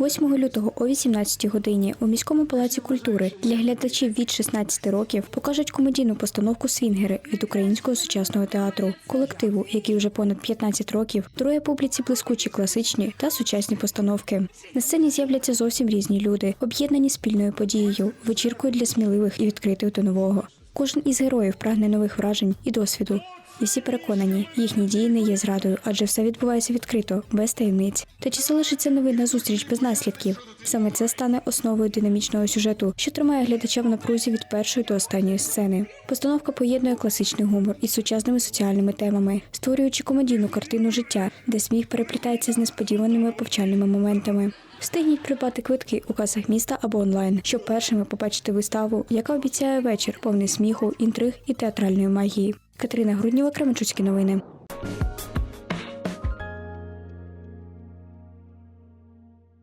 8 лютого о 18 годині у міському палаці культури для глядачів від 16 років покажуть комедійну постановку Свінгери від українського сучасного театру, колективу, який вже понад 15 років дарує публіці блискучі класичні та сучасні постановки. На сцені з'являться зовсім різні люди, об'єднані спільною подією, вечіркою для сміливих і відкритих до нового. Кожен із героїв прагне нових вражень і досвіду. І всі переконані, їхні дії не є зрадою, адже все відбувається відкрито, без таємниць. Та чи залишиться невинна зустріч без наслідків? Саме це стане основою динамічного сюжету, що тримає глядача в напрузі від першої до останньої сцени. Постановка поєднує класичний гумор із сучасними соціальними темами, створюючи комедійну картину життя, де сміх переплітається з несподіваними повчальними моментами. Встигніть придбати квитки у касах міста або онлайн, щоб першими побачити виставу, яка обіцяє вечір повний сміху, інтриг і театральної магії. Катерина Грудніва, Кременчуцькі новини.